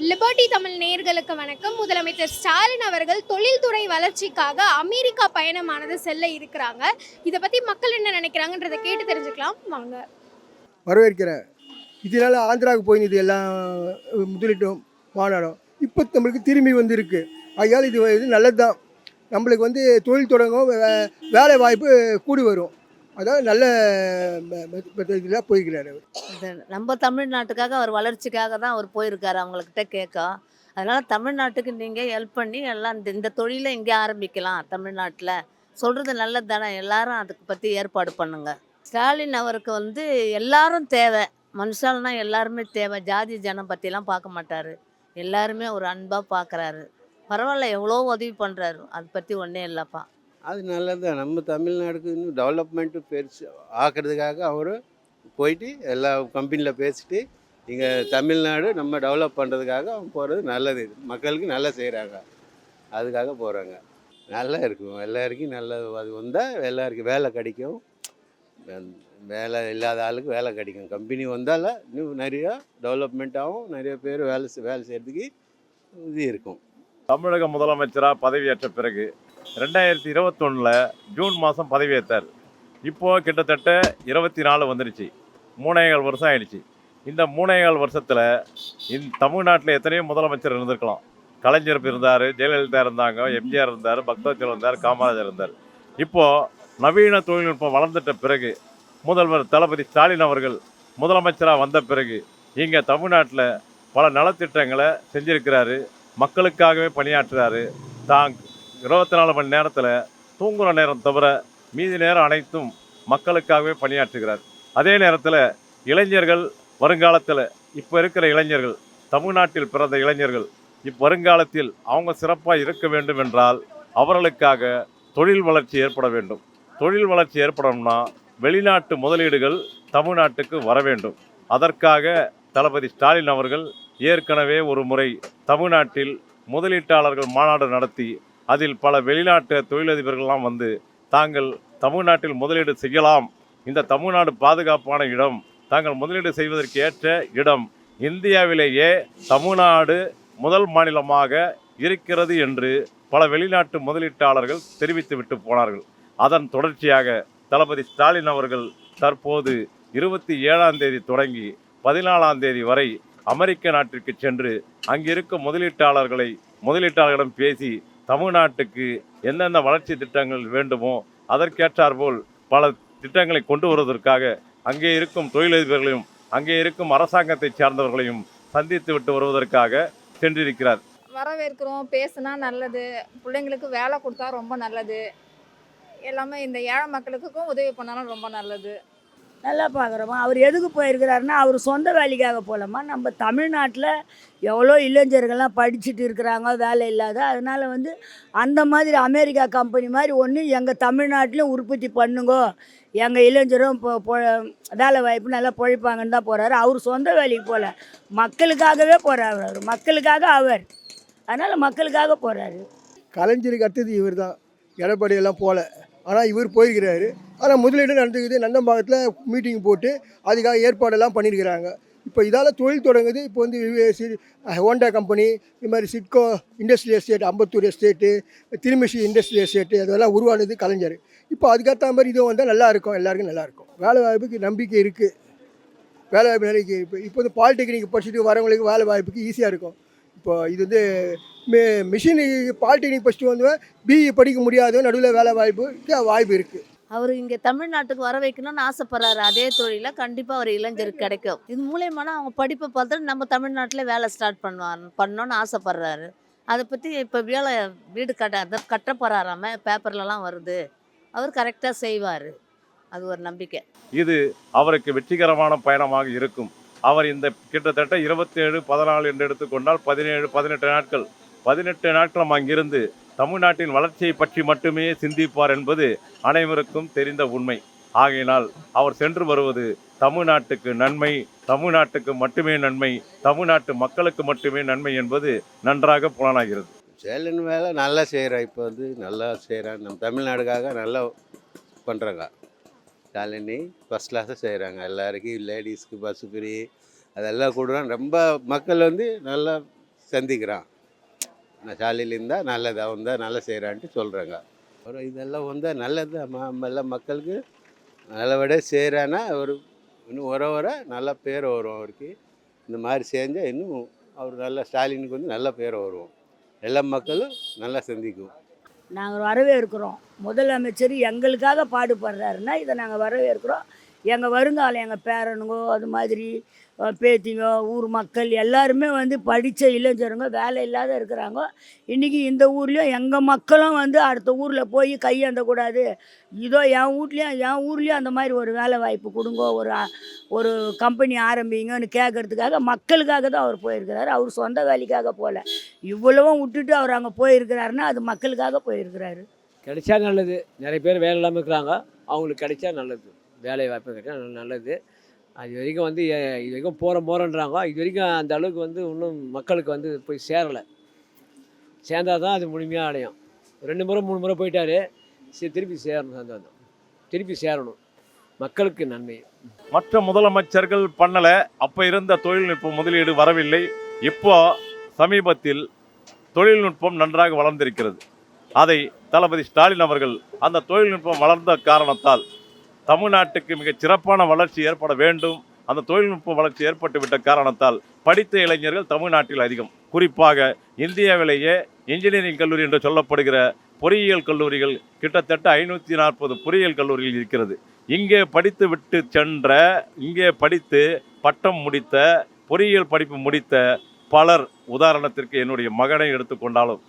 Liberty Tamil நேர்களுக்கு வணக்கம். முதலமைச்சர் ஸ்டாலின் அவர்கள் தொழில்துறை வளர்ச்சிக்காக அமெரிக்கா பயணமானது செல்ல இருக்கிறாங்க. இதை பற்றி மக்கள் என்ன நினைக்கிறாங்கன்றதை கேட்டு தெரிஞ்சுக்கலாம். வாங்க. வரவேற்கிறேன். இதனால் ஆந்திராவுக்கு போயினது எல்லாம் முதலீட்டும் மாநாடும் இப்போ நம்மளுக்கு திரும்பி வந்திருக்கு. ஆகையால் இது இது நல்லது தான் நம்மளுக்கு வந்து தொழில் தொடங்கும் வே- வேலை வாய்ப்பு கூடி வரும். அதாவது நல்ல இதில் போய்க்கிறார் அவர். நம்ம தமிழ்நாட்டுக்காக அவர் வளர்ச்சிக்காக தான் அவர் போயிருக்காரு அவங்கக்கிட்ட கேட்க. அதனால் தமிழ்நாட்டுக்கு நீங்கள் ஹெல்ப் பண்ணி எல்லாம் இந்த இந்த தொழிலை இங்கே ஆரம்பிக்கலாம் தமிழ்நாட்டில். சொல்கிறது நல்லது தானே எல்லாரும் அதுக்கு பற்றி ஏற்பாடு பண்ணுங்க. ஸ்டாலின் அவருக்கு வந்து எல்லாரும் தேவை. மனுஷால்னா எல்லாருமே தேவை. ஜாதி ஜனம் பற்றிலாம் பார்க்க மாட்டார். எல்லாருமே ஒரு அன்பாக பார்க்குறாரு. பரவாயில்ல எவ்வளோ உதவி பண்ணுறாரு அதை பற்றி ஒன்றே இல்லைப்பா. அது நல்லது தான். நம்ம தமிழ்நாடுக்கு இன்னும் டெவலப்மெண்ட்டு பெருசு ஆக்கிறதுக்காக அவர் போயிட்டு எல்லா கம்பெனியில் பேசிட்டு இங்கே தமிழ்நாடு நம்ம டெவலப் பண்ணுறதுக்காக அவங்க போகிறது நல்லது. மக்களுக்கு நல்லா செய்கிறாங்க அதுக்காக போகிறாங்க நல்லா இருக்கும். எல்லாருக்கும் நல்ல அது வந்தால் எல்லாருக்கும் வேலை கிடைக்கும். வேலை இல்லாத ஆளுக்கு வேலை கிடைக்கும். கம்பெனி வந்தால் இன்னும் நிறையா டெவலப்மெண்ட் ஆகும். நிறைய பேர் வேலை செய்- வேலை செய்கிறதுக்கு இது இருக்கும். தமிழக முதலமைச்சராக பதவியேற்ற பிறகு ரெண்டாயிரத்தி இருபத்தொன்னில் ஜூன் மாதம் பதவியேற்றார் இப்போது கிட்டத்தட்ட இருபத்தி நாலு வந்துடுச்சு மூணேகால் வருஷம் ஆயிடுச்சு. இந்த மூணேகால் வருஷத்தில் இந் தமிழ்நாட்டில் எத்தனையோ முதலமைச்சர் இருந்திருக்கலாம். கலைஞர் இருந்தார் ஜெயலலிதா இருந்தாங்க எம்ஜிஆர் இருந்தார் பக்தவச்சல் இருந்தார் காமராஜர் இருந்தார். இப்போது நவீன தொழில்நுட்பம் வளர்ந்துட்ட பிறகு முதல்வர் தளபதி ஸ்டாலின் அவர்கள் முதலமைச்சராக வந்த பிறகு இங்கே தமிழ்நாட்டில் பல நலத்திட்டங்களை செஞ்சிருக்கிறாரு. மக்களுக்காகவே பணியாற்றுறாரு. தான் இருபத்தி நாலு மணி நேரத்தில் தூங்குகிற நேரம் தவிர மீதி நேரம் அனைத்தும் மக்களுக்காகவே பணியாற்றுகிறார். அதே நேரத்தில் இளைஞர்கள் வருங்காலத்தில் இப்போ இருக்கிற இளைஞர்கள் தமிழ்நாட்டில் பிறந்த இளைஞர்கள் இப் வருங்காலத்தில் அவங்க சிறப்பாக இருக்க வேண்டும் என்றால் அவர்களுக்காக தொழில் வளர்ச்சி ஏற்பட வேண்டும். தொழில் வளர்ச்சி ஏற்படணும்னா வெளிநாட்டு முதலீடுகள் தமிழ்நாட்டுக்கு வர வேண்டும். அதற்காக தளபதி ஸ்டாலின் அவர்கள் ஏற்கனவே ஒரு முறை தமிழ்நாட்டில் முதலீட்டாளர்கள் மாநாடு நடத்தி அதில் பல வெளிநாட்டு தொழிலதிபர்கள்லாம் வந்து தாங்கள் தமிழ்நாட்டில் முதலீடு செய்யலாம். இந்த தமிழ்நாடு பாதுகாப்பான இடம். தாங்கள் முதலீடு செய்வதற்கு ஏற்ற இடம். இந்தியாவிலேயே தமிழ்நாடு முதல் மாநிலமாக இருக்கிறது என்று பல வெளிநாட்டு முதலீட்டாளர்கள் தெரிவித்துவிட்டு போனார்கள். அதன் தொடர்ச்சியாக தளபதி ஸ்டாலின் அவர்கள் தற்போது இருபத்தி ஏழாம் தேதி தொடங்கி பதினாலாம் தேதி வரை அமெரிக்க நாட்டிற்கு சென்று அங்கிருக்கும் முதலீட்டாளர்களை முதலீட்டாளர்களிடம் பேசி தமிழ்நாட்டுக்கு எந்தெந்த வளர்ச்சி திட்டங்கள் வேண்டுமோ அதற்கேற்றாற்போல் பல திட்டங்களை கொண்டு வருவதற்காக அங்கே இருக்கும் தொழிலதிபர்களையும் அங்கே இருக்கும் அரசாங்கத்தை சார்ந்தவர்களையும் சந்தித்து விட்டு வருவதற்காக சென்றிருக்கிறார். வரவேற்கிறோம். பேசுனா நல்லது. பிள்ளைங்களுக்கு வேலை கொடுத்தா ரொம்ப நல்லது. எல்லாமே இந்த ஏழை மக்களுக்கும் உதவி பண்ணாலும் ரொம்ப நல்லது. நல்லா பார்க்குறோமா அவர் எதுக்கு போயிருக்கிறாருன்னா அவர் சொந்த வேலைக்காக போகலாமா நம்ம தமிழ்நாட்டில் எவ்வளோ இளைஞர்கள்லாம் படிச்சுட்டு இருக்கிறாங்க வேலை இல்லாத. அதனால் வந்து அந்த மாதிரி அமெரிக்கா கம்பெனி மாதிரி ஒன்று எங்கள் தமிழ்நாட்டிலும் உற்பத்தி பண்ணுங்கோ. எங்கள் இளைஞரும் இப்போ வேலை வாய்ப்பு நல்லா பொழைப்பாங்கன்னு தான் போகிறாரு அவர் சொந்த வேலைக்கு போகல மக்களுக்காகவே போகிறாரு அவர். மக்களுக்காக அவர். அதனால் மக்களுக்காக போகிறாரு கலைஞருக்கு அடுத்தது இவர் தான் எடப்பாடியெல்லாம் போகல ஆனால் இவர் போயிருக்கிறாரு. ஆனால் முதலீடு நடந்துக்குது. நந்தம்பாக்கத்தில் மீட்டிங் போட்டு அதுக்காக ஏற்பாடெல்லாம் பண்ணியிருக்கிறாங்க. இப்போ இதால் தொழில் தொடங்குது. இப்போ வந்து ஹோண்டா கம்பெனி இது மாதிரி SIDCO industrial estate Ambattur estate Thirumazhisai industrial estate அதெல்லாம் உருவானது கலைஞர். இப்போ அதுக்கேற்ற மாதிரி இதுவும் வந்தால் நல்லாயிருக்கும் எல்லாருக்கும் நல்லாயிருக்கும் வேலை வாய்ப்புக்கு நம்பிக்கை இருக்குது வேலை வாய்ப்பு நிறைய இப்போ இப்போ வந்து பாலிடெக்னிக் படிச்சுட்டு வரவங்களுக்கு வேலை வாய்ப்புக்கு ஈஸியாக இருக்கும். இப்போ இது வந்து மெ மிஷின் பாலிடெக்னிக் படிச்சுட்டு வந்து பிஇ படிக்க முடியாத நடுவில் வேலை வாய்ப்புக்கு வாய்ப்பு இருக்குது அவர் இங்கே தமிழ்நாட்டுக்கு வர வைக்கணும்னு ஆசைப்படுறாரு. அதே தொழிலை கண்டிப்பாக ஒரு இளைஞருக்கு கிடைக்கும். இது மூலயமான அவங்க படிப்பை பார்த்துட்டு நம்ம தமிழ்நாட்டில் வேலை ஸ்டார்ட் பண்ணுவார் பண்ணணும்னு ஆசைப்படுறாரு. அதை பற்றி இப்போ வேலை வீடு கட்ட அதை கட்ட போகிறாராம பேப்பர்லலாம் வருது. அவர் கரெக்டாக செய்வார். அது ஒரு நம்பிக்கை. இது அவருக்கு வெற்றிகரமான பயணமாக இருக்கும். அவர் இந்த கிட்டத்தட்ட இருபத்தேழு பதினாலு என்று எடுத்துக்கொண்டால் பதினேழு பதினெட்டு நாட்கள். பதினெட்டு நாட்களும் அங்கிருந்து தமிழ்நாட்டின் வளர்ச்சியை பற்றி மட்டுமே சிந்திப்பார் என்பது அனைவருக்கும் தெரிந்த உண்மை. ஆகையினால் அவர் சென்று வருவது தமிழ்நாட்டுக்கு நன்மை தமிழ்நாட்டுக்கு மட்டுமே நன்மை தமிழ்நாட்டு மக்களுக்கு மட்டுமே நன்மை என்பது நன்றாக புலனாகிறது. சேலன் வேலை நல்லா செய்கிறான் இப்போ வந்து நல்லா செய்கிறான் நம்ம தமிழ்நாடுக்காக நல்லா பண்ணுறாங்க காலனி ஃபஸ்ட் கிளாஸாக செய்கிறாங்க எல்லாருக்கும் லேடிஸ்க்கு பஸ்ஸு ஃப்ரீ அதெல்லாம் கொடுறான் ரொம்ப மக்கள் வந்து நல்லா சந்திக்கிறான். நான் ஸ்டாலின் இருந்தால் நல்லது அவன் தான் நல்லா செய்கிறான்ட்டு சொல்கிறாங்க அப்புறம் இதெல்லாம் வந்தால் நல்லது. ம மக்களுக்கு நல்லபடியாக செய்கிறான்னா அவர் இன்னும் வர வர நல்ல பேர் வரும் அவருக்கு. இந்த மாதிரி செஞ்சால் இன்னும் அவர் நல்ல ஸ்டாலினுக்கு வந்து நல்ல பேர் வரும். எல்லா மக்களும் நல்லா சந்திக்கும். நாங்கள் வரவேற்கிறோம். முதலமைச்சர் எங்களுக்காக பாடுபடுறாருன்னா இதை நாங்கள் வரவேற்கிறோம். எங்கள் வருங்காலம் எங்கள் பேரனுங்கோ அது மாதிரி பேத்திங்க ஊர் மக்கள் எல்லாருமே வந்து படித்த இளைஞருங்க வேலை இல்லாத இருக்கிறாங்க. இன்றைக்கி இந்த ஊர்லேயும் எங்கள் மக்களும் வந்து அடுத்த ஊரில் போய் கையேந்தக்கூடாது இதோ என் வீட்லேயும் என் ஊர்லேயும் அந்த மாதிரி ஒரு வேலை வாய்ப்பு கொடுங்கோ ஒரு ஒரு கம்பெனி ஆரம்பிங்கன்னு கேட்கறதுக்காக மக்களுக்காக தான் அவர் போயிருக்கிறாரு. அவர் சொந்த வேலைக்காக போகல இவ்வளவும் விட்டுட்டு அவர் அங்கே போயிருக்கிறாருன்னா அது மக்களுக்காக போயிருக்கிறாரு. கிடைச்சா நல்லது. நிறைய பேர் வேலை இல்லாமல் இருக்கிறாங்க. அவங்களுக்கு கிடைச்சா நல்லது. வேலை வாய்ப்பு கிடைச்சா நல்லது. அது வரைக்கும் வந்து இது வரைக்கும் போகிற போகிறன்றாங்க இது வரைக்கும் அந்த அளவுக்கு வந்து இன்னும் மக்களுக்கு வந்து போய் சேரலை. சேர்ந்தால் தான் அது முழுமையாக அடையும். ரெண்டு முறை மூணு முறை போயிட்டாரு. சரி திருப்பி சேரணும் சந்தோஷம். திருப்பி சேரணும். மக்களுக்கு நன்மை. மற்ற முதலமைச்சர்கள் பண்ணலை. அப்போ இருந்த தொழில்நுட்ப முதலீடு வரவில்லை. இப்போ சமீபத்தில் தொழில்நுட்பம் நன்றாக வளர்ந்திருக்கிறது. அதை தளபதி ஸ்டாலின் அவர்கள் அந்த தொழில்நுட்பம் வளர்ந்த காரணத்தால் தமிழ்நாட்டுக்கு மிகச் சிறப்பான வளர்ச்சி ஏற்பட வேண்டும். அந்த தொழில்நுட்ப வளர்ச்சி ஏற்பட்டுவிட்ட காரணத்தால் படித்த இளைஞர்கள் தமிழ்நாட்டில் அதிகம். குறிப்பாக இந்தியாவிலேயே இன்ஜினியரிங் கல்லூரி என்று சொல்லப்படுகிற பொறியியல் கல்லூரிகள் கிட்டத்தட்ட ஐநூற்றி நாற்பது பொறியியல் கல்லூரிகள் இருக்கிறது. இங்கே படித்து விட்டு சென்ற இங்கே படித்து பட்டம் முடித்த பொறியியல் படிப்பு முடித்த பலர் உதாரணத்திற்கு என்னுடைய மகனை எடுத்துக்கொண்டாலும்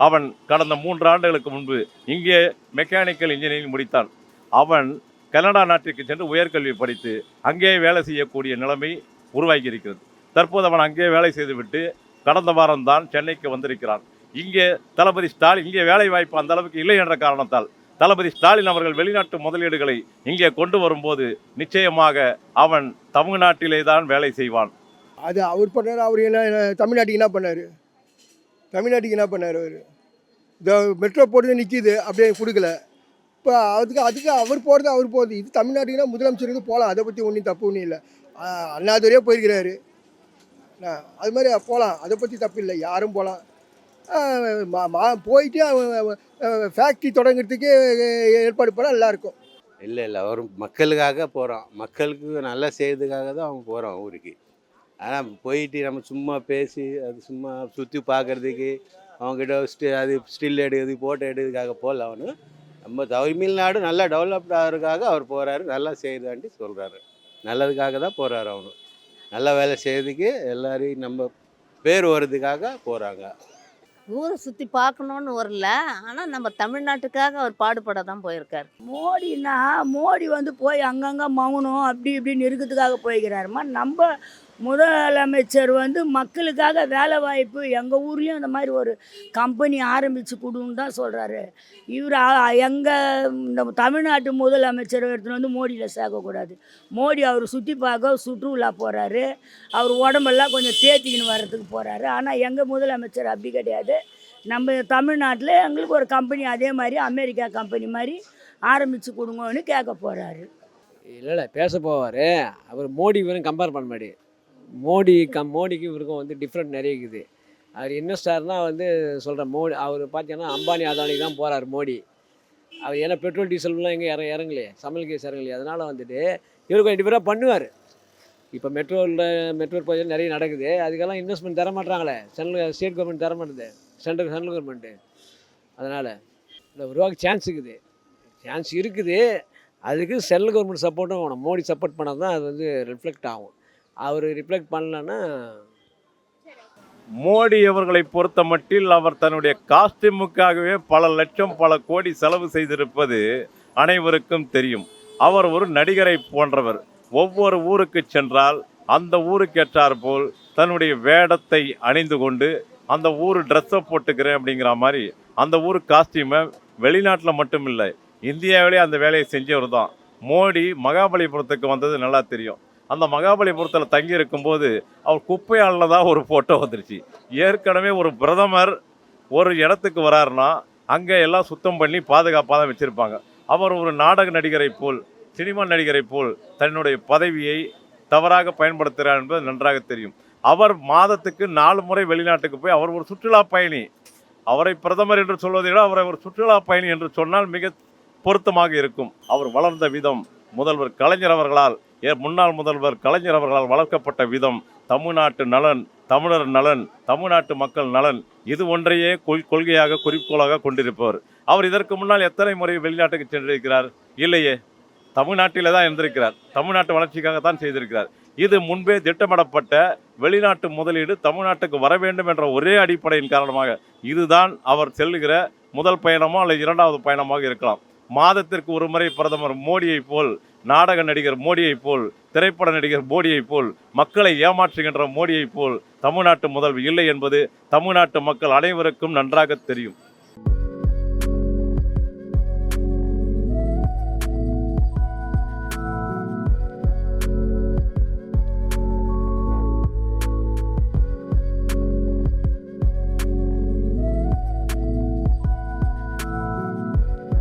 அவன் கடந்த மூன்று ஆண்டுகளுக்கு முன்பு இங்கே மெக்கானிக்கல் இன்ஜினியரிங் முடித்தான். அவன் கனடா நாட்டிற்கு சென்று உயர்கல்வி படித்து அங்கேயே வேலை செய்யக்கூடிய நிலைமை உருவாகி இருக்கிறது தற்போது அவன் அங்கே வேலை செய்துவிட்டு கடந்த வாரம்தான் சென்னைக்கு வந்திருக்கிறான். இங்கே தளபதி ஸ்டாலின் இங்கே வேலை வாய்ப்பு அந்த அளவுக்கு இல்லை என்ற காரணத்தால் தளபதி ஸ்டாலின் அவர்கள் வெளிநாட்டு முதலீடுகளை இங்கே கொண்டு வரும்போது நிச்சயமாக அவன் தமிழ்நாட்டிலே தான் வேலை செய்வான். அது அவர் பண்ணார் அவர் என்ன என்ன தமிழ்நாட்டுக்கு என்ன பண்ணார்? தமிழ்நாட்டுக்கு என்ன பண்ணார் அவர்? இந்த மெட்ரோ போட்டு நிற்கிது அப்படியே கொடுக்கல. இப்போ அதுக்கு அதுக்கு அவர் போகிறது அவர் போகிறது இது தமிழ்நாட்டுக்குனா முதலமைச்சருக்கு போகலாம் அதை பற்றி ஒன்றும் தப்பு ஒன்றும் இல்லை. அண்ணாதுரையே போயிருக்கிறாரு. அது மாதிரி போகலாம் அதை பற்றி தப்பு இல்லை. யாரும் போகலாம் போயிட்டு ஃபேக்ட்ரி தொடங்குறதுக்கு ஏற்பாடு பண்ணால் நல்லாயிருக்கும். இல்லை இல்லை. அவர் மக்களுக்காக போகிறோம் மக்களுக்கு நல்லா செய்யறதுக்காக தான் அவங்க போகிறோம் ஊருக்கு. ஆனால் போயிட்டு நம்ம சும்மா பேசி அது சும்மா சுற்றி பார்க்குறதுக்கு அவங்ககிட்ட ஸ்டி அது ஸ்டில் எடுக்கிறது ஃபோட்டோ எடுக்கிறதுக்காக போகல அவனு. நம்ம தமிழ்நாடு நல்லா டெவலப்ட் ஆகிறதுக்காக அவர் போகிறாரு நல்லா செய்யுதாண்டி சொல்கிறாரு நல்லதுக்காக தான் போகிறாரு அவனு நல்ல வேலை செய்யறதுக்கு எல்லாரையும் நம்ம பேர் வர்றதுக்காக போகிறாங்க ஊரை சுற்றி பார்க்கணுன்னு வரல ஆனால் நம்ம தமிழ்நாட்டுக்காக அவர் பாடுபட தான் போயிருக்கார். மோடினா மோடி வந்து போய் அங்கங்கே மௌனம் அப்படி இப்படின்னு இருக்கிறதுக்காக போய்க்கிறாருமா? நம்ம முதலமைச்சர் வந்து மக்களுக்காக வேலை வாய்ப்பு எங்கள் ஊர்லேயும் அந்த மாதிரி ஒரு கம்பெனி ஆரம்பித்து கொடுன்னு தான் சொல்கிறாரு இவர் எங்கள் இந்த தமிழ்நாட்டு முதலமைச்சர் எடுத்துன்னு வந்து மோடியில் சேர்க்கக்கூடாது. மோடி அவர் சுற்றி பார்க்க சுற்றுலா போகிறாரு அவர் உடம்பெல்லாம் கொஞ்சம் தேத்திக்கின்னு வர்றதுக்கு போகிறாரு ஆனால் எங்கள் முதலமைச்சர் அப்படி கிடையாது. நம்ம தமிழ்நாட்டில் எங்களுக்கு ஒரு கம்பெனி அதே மாதிரி அமெரிக்கா கம்பெனி மாதிரி ஆரம்பித்து கொடுங்கன்னு கேட்க போகிறாரு இல்லை இல்லை பேச போவார். அவர் மோடி இவரும் கம்பேர் பண்ண மாட்டேன் மோடி கம் மோடிக்கும் இவருக்கும் வந்து டிஃப்ரெண்ட் நிறைய இருக்குது. அவர் இன்வெஸ்டார்னால் வந்து சொல்கிறேன் மோடி அவர் பார்த்தீங்கன்னா அம்பானி அதானி தான் போகிறார் மோடி. அவர் ஏன்னா பெட்ரோல் டீசல்லாம் எங்கே இற இறங்கலையே சமையல் கேஸ் இறங்கலையே. அதனால் வந்துட்டு இவர் கொஞ்சம் டிஃபராக பண்ணுவார். இப்போ மெட்ரோவில் மெட்ரோ ப்ராஜெக்ட் நிறைய நடக்குது. அதுக்கெல்லாம் இன்வெஸ்ட்மெண்ட் தர மாட்டாங்களே சென்ட்ரல் ஸ்டேட் கவர்மெண்ட் தர மாட்டேது சென்ட்ரல் சென்ட்ரல் கவர்மெண்ட்டு அதனால் இல்லை உருவாக்க சான்ஸ் இருக்குது. சான்ஸ் இருக்குது. அதுக்கு சென்ட்ரல் கவர்மெண்ட் சப்போர்ட்டும் வேணும். மோடி சப்போர்ட் பண்ணால் தான் அது வந்து ரிஃப்ளெக்ட் ஆகும். அவர் ரிஃப்ளெக்ட் பண்ணலன்னா மோடி அவர்களை பொறுத்த மட்டில் அவர் தன்னுடைய காஸ்டியூமுக்காகவே பல லட்சம் பல கோடி செலவு செய்திருப்பது அனைவருக்கும் தெரியும். அவர் ஒரு நடிகரை போன்றவர். ஒவ்வொரு ஊருக்கு சென்றால் அந்த ஊருக்கேற்றார் போல் தன்னுடைய வேடத்தை அணிந்து கொண்டு அந்த ஊர் ட்ரெஸ்ஸை போட்டுக்கிறேன் அப்படிங்கிற மாதிரி அந்த ஊர் காஸ்டியூமை வெளிநாட்டில் மட்டும் இல்லை இந்தியாவிலே அந்த வேலையை செஞ்சவர் தான் மோடி மகாபலிபுரத்துக்கு வந்தது நல்லா தெரியும். அந்த மகாபலிபுரத்தில் தங்கி இருக்கும்போது அவர் குப்பையாளில் தான் ஒரு ஃபோட்டோ வந்துருச்சு. ஏற்கனவே ஒரு பிரதமர் ஒரு இடத்துக்கு வராருன்னா அங்கே எல்லாம் சுத்தம் பண்ணி பாதுகாப்பாக தான் வச்சுருப்பாங்க. அவர் ஒரு நாடக நடிகரை போல் சினிமா நடிகரை போல் தன்னுடைய பதவியை தவறாக பயன்படுத்துகிறார் என்பது நன்றாக தெரியும். அவர் மாதத்துக்கு நாலு முறை வெளிநாட்டுக்கு போய் அவர் ஒரு சுற்றுலா பயணி. அவரை பிரதமர் என்று சொல்வதை விட அவரை ஒரு சுற்றுலா பயணி என்று சொன்னால் மிக பொருத்தமாக இருக்கும். அவர் வளர்ந்த விதம் முதல்வர் கலைஞர் அவர்களால் ஏ முன்னாள் முதல்வர் கலைஞர் அவர்களால் வளர்க்கப்பட்ட விதம் தமிழ்நாட்டு நலன் தமிழர் நலன் தமிழ்நாட்டு மக்கள் நலன் இது ஒன்றையே கொள் கொள்கையாக குறிக்கோளாக கொண்டிருப்பவர். அவர் இதற்கு முன்னால் எத்தனை முறை வெளிநாட்டுக்கு சென்றிருக்கிறார்? இல்லையே. தமிழ்நாட்டில் தான் இருந்திருக்கிறார். தமிழ்நாட்டு வளர்ச்சிக்காக தான் செய்திருக்கிறார். இது முன்பே திட்டமிடப்பட்ட வெளிநாட்டு முதலீடு தமிழ்நாட்டுக்கு வர வேண்டும் என்ற ஒரே அடிப்படையின் காரணமாக இதுதான் அவர் செல்லுகிற முதல் பயணமோ அல்லது இரண்டாவது பயணமாக இருக்கலாம். மாதத்திற்கு ஒரு முறை பிரதமர் மோடியைப் போல் நாடக நடிகர் மோடியைப் போல் திரைப்பட நடிகர் மோடியைப் போல் மக்களை ஏமாற்றுகின்ற மோடியைப் போல் தமிழ்நாட்டு முதல்வர் இல்லை என்பது தமிழ்நாட்டு மக்கள் அனைவருக்கும் நன்றாக தெரியும்.